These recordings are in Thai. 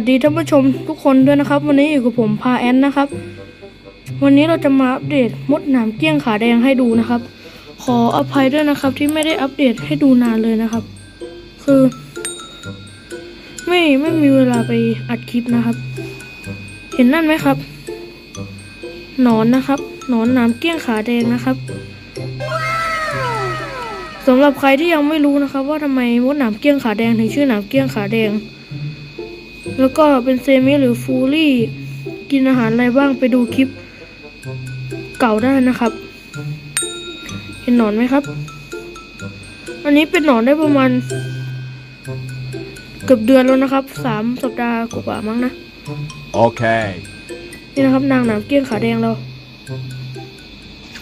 วัสดีท่านผู้ชมทุกคนด้วยนะครับ วันนี้อยู่กับผมพาแอนนะครับ วันนี้เราจะมาอัปเดตมดหนามเกี้ยงขาแดงให้ดูนะครับ ขออภัยด้วยนะครับที่ไม่ได้อัปเดตให้ดูนานเลยนะครับ คือ ไม่ไม่มีเวลาไปอัดคลิปนะครับ เห็นนั่นไหมครับหนอนนะครับหนอนหนามเกี้ยงขาแดงนะครับสำหรับใครที่ยังไม่รู้นะครับ ว่าทำไมมดหนามเกี้ยงขาแดงถึงชื่อหนามเกี้ยงขาแดง แล้วก็เป็นเซมิหรือฟูลี่กินอาหารอะไรบ้างไปดูคลิปเก่าได้นะครับ เห็นหนอนไหมครับ อันนี้เป็นหนอนได้ประมาณ เกือบเดือนแล้วนะครับสามสัปดาห์กว่าๆมั้งนะ Okay. นี่นะครับนางหนามเกี้ยงขาแดงเรา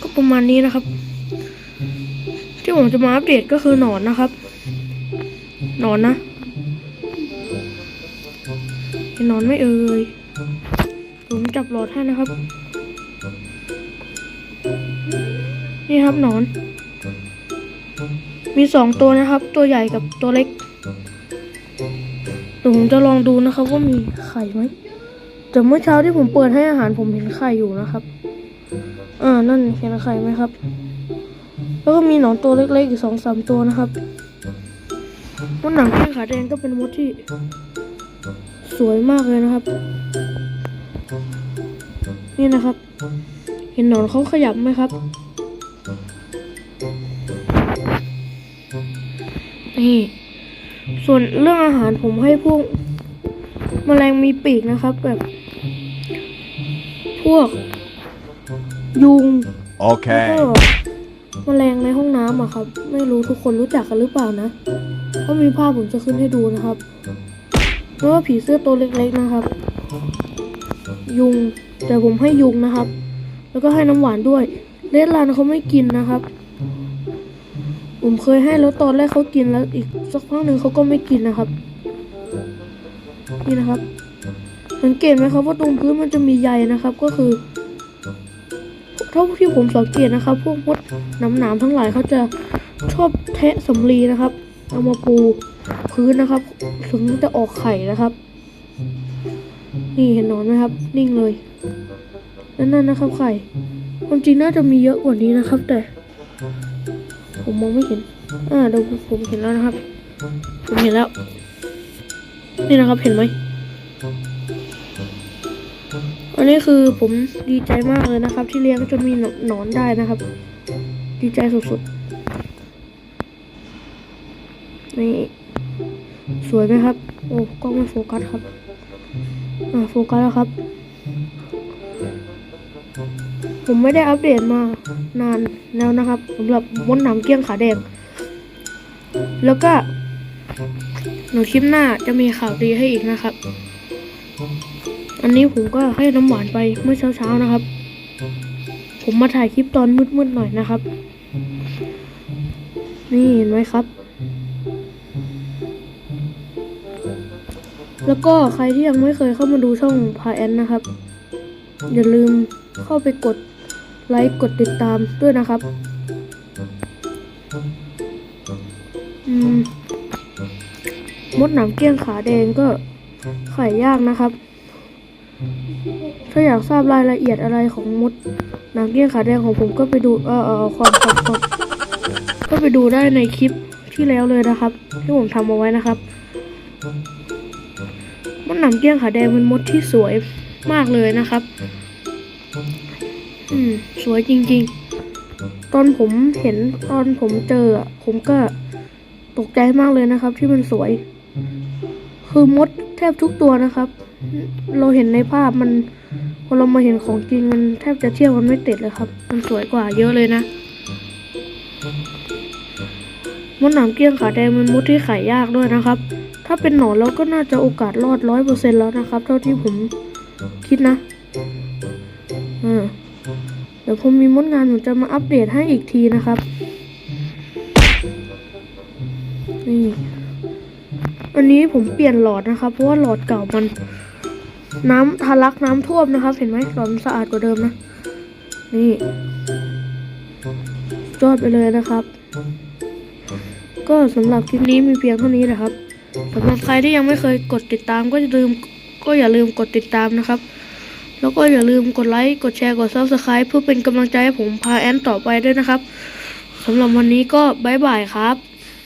ก็ประมาณนี้นะครับ ที่ผมจะมาอัปเดตก็คือหนอนนะครับ หนอนนะ เห็นอนไม่เอ่ย ผมจับหลอดให้นะครับ นี่ครับนอน มีสองตัวนะครับ ตัวใหญ่กับตัวเล็กเดี๋ยวผมจะลองดูนะครับ ว่ามีไข่ไหมแต่เมื่อเช้าที่ผมเปิดให้อาหารผมเห็นไข่อยู่นะครับ อ่า นั่นเห็นไข่ไหมครับ แล้วก็มีหนอนตัวเล็กๆอีกสองสามตัวนะครับมดหนังแข้งขาแดงก็เป็นมดที่ สวยมากเลยนะครับ นี่นะครับ เห็นหนอนเขาขยับไหมครับนี่ส่วนเรื่องอาหารผมให้พวกแมลงมีปีกนะครับแบบ พวก ยุงแล้วก็ Okay. แมลงในห้องน้ำอะครับ ไม่รู้ทุกคนรู้จักกันหรือเปล่านะถ้ามีภาพผมจะขึ้นให้ดูนะครับ แล้วก็ผีเสื้อตัวเล็กๆนะครับ ยุงแต่ผมให้ยุงนะครับ แล้วก็ให้น้ำหวานด้วยเลดลานเขาไม่กินนะครับ ผมเคยให้แล้วตอนแรกเขากินแล้วอีกสักพักหนึ่งเขาก็ไม่กินนะครับนี่นะครับสังเกตไหมครับว่าตรงพื้นมันจะมีใยนะครับ ก็คือเท่าที่ผมสังเกตนะครับ พวกมดหนามๆทั้งหลายเขาจะชอบแทะสำลีนะครับเอามาปู พื้นนะครับ ถึงจะออกไข่นะครับ นี่เห็นนอนไหมครับ นิ่งเลยนั่นนั่นนะครับไข่ความจริงน่าจะมีเยอะกว่านี้นะครับ แต่ ผมมองไม่เห็น อ่าเดี๋ยวผมเห็นแล้วนะครับ ผมเห็นแล้ว นี่นะครับเห็นไหมอันนี้คือผมดีใจมากเลยนะครับ ที่เลี้ยงจนมีหนอนได้นะครับ ดีใจสุดๆ นี่ สวยไหมครับ โอ้กล้องไม่โฟกัสครับอ่าโฟกัสแล้วครับ ผมไม่ได้อัปเดตมานานแล้วนะครับสำหรับมดหนามเกี้ยงขาแดง แล้วก็หนูคลิปหน้าจะมีข่าวดีให้อีกนะครับ อันนี้ผมก็ให้น้ำหวานไปเมื่อเช้าๆนะครับ ผมมาถ่ายคลิปตอนมืดๆหน่อยนะครับ นี่เห็นไหมครับ แล้วก็ใครที่ยังไม่เคยเข้ามาดูช่องพาแอนนะครับ อย่าลืมเข้าไปกดไลค์กดติดตามด้วยนะครับมดหนามเกี้ยงขาแดงก็ไข่ยากนะครับ ถ้าอยากทราบรายละเอียดอะไรของมดหนามเกี้ยงขาแดงของผมก็ไปดูเออเออความความความก็ไปดูได้ในคลิปที่แล้วเลยนะครับ ที่ผมทำเอาไว้นะครับ หนามเกี้ยงขาแดงเป็นมดที่สวยมากเลยนะครับ อืม สวยจริง ๆ ตอนผมเห็นตอนผมเจอ ผมก็ตกใจมากเลยนะครับ ที่มันสวย คือมดแทบทุกตัวนะครับ เราเห็นในภาพมันพอเรามาเห็นของจริงมันแทบจะเทียบกันไม่ติดเลยครับ มันสวยกว่าเยอะเลยนะมดหนามเกี้ยงขาแดงเป็นมดที่ไข่ยากด้วยนะครับ ถ้าเป็นหนอนเราก็น่าจะโอกาสรอดร้อยเปอร์เซ็นแล้วนะครับ เท่าที่ผมคิดนะอ่าเดี๋ยวผมมีมดงานผมจะมาอัปเดตให้อีกทีนะครับนี่อันนี้ผมเปลี่ยนหลอดนะครับ เพราะว่าหลอดเก่ามัน น้ำทะลักน้ำท่วมนะครับ เห็นไหมหลอดสะอาดกว่าเดิมนะ นี่ยอดไปเลยนะครับ ก็สำหรับคลิปนี้มีเพียงเท่านี้แหละครับ สำหรับใครที่ยังไม่เคยกดติดตามก็อย่าลืมก็อย่าลืมกดติดตามนะครับ แล้วก็อย่าลืมกดไลค์กดแชร์กด Subscribe เพื่อเป็นกำลังใจให้ผมพาแอนต่อไปด้วยนะครับสำหรับวันนี้ก็บ๊ายบายครับ